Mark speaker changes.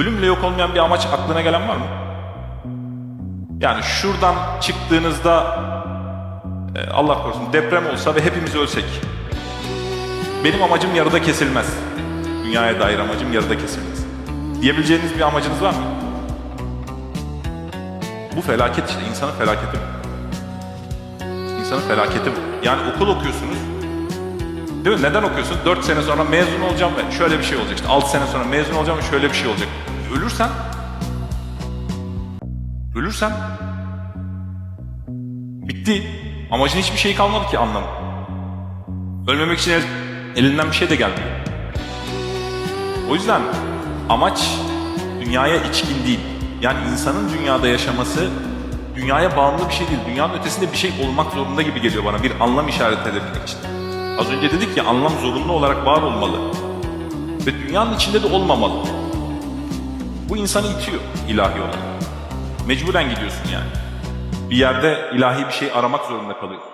Speaker 1: Ölümle yok olmayan bir amaç aklına gelen var mı? Yani şuradan çıktığınızda e, Allah korusun deprem olsa ve hepimiz ölsek. Benim amacım yarıda kesilmez. Dünyaya dair amacım yarıda kesilmez. Diyebileceğiniz bir amacınız var mı? Bu felaket işte insanın felaketi. İnsanın felaketi bu. Yani okul okuyorsunuz. Değil mi? Neden okuyorsun? 4 sene sonra mezun olacağım ve şöyle bir şey olacak. İşte 6 sene sonra mezun olacağım ve şöyle bir şey olacak. Ölürsen Ölürsen bitti. Amacın hiçbir şey kalmadı ki anlamı. Ölmemek için el- elinden bir şey de gelmiyor. O yüzden amaç dünyaya içkin değil. Yani insanın dünyada yaşaması dünyaya bağımlı bir şey değil. Dünyanın ötesinde bir şey olmak zorunda gibi geliyor bana bir anlam işaret edebilmek için. Az önce dedik ya anlam zorunlu olarak var olmalı. Ve dünyanın içinde de olmamalı. Bu insanı itiyor ilahi olarak. Mecburen gidiyorsun yani. Bir yerde ilahi bir şey aramak zorunda kalıyorsun.